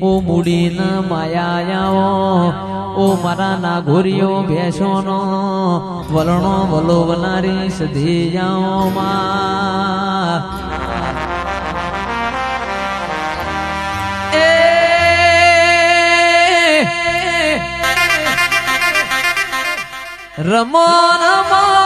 ઓ મૂડીના માયાયાઓ, ઓ મારા ના ઘોરીઓ ભેસોનો, વલણો વલો વલારી સધી જાઓ રમો રમો